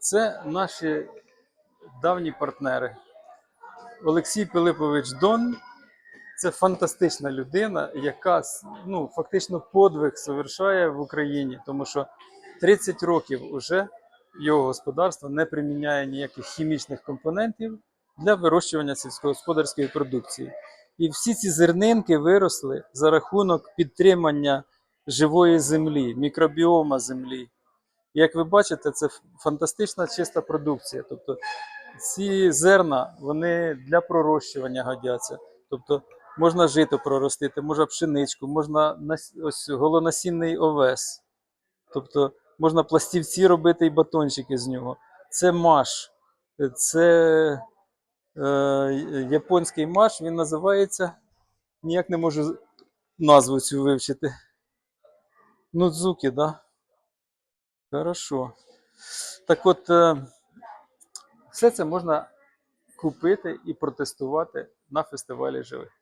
Це наші давні партнери. Олексій Пилипович Дон це фантастична людина, яка ну, фактично подвиг совершає в Україні, тому що 30 років уже його господарство не приміняє ніяких хімічних компонентів для вирощування сільськогосподарської продукції. І всі ці зернинки виросли за рахунок підтримання живої землі, мікробіома землі. Як ви бачите, це фантастична чиста продукція. Тобто ці зерна вони для пророщування годяться. Тобто можна жито проростити, можна пшеничку, можна ось голонасінний овес. Тобто можна пластівці робити і батончики з нього. Це маш, це е, японський маш, він називається. Ніяк не можу назву цю вивчити. Нудзуки, так? Да? Хорошо. Так от, е, все це можна купити і протестувати на фестивалі живих.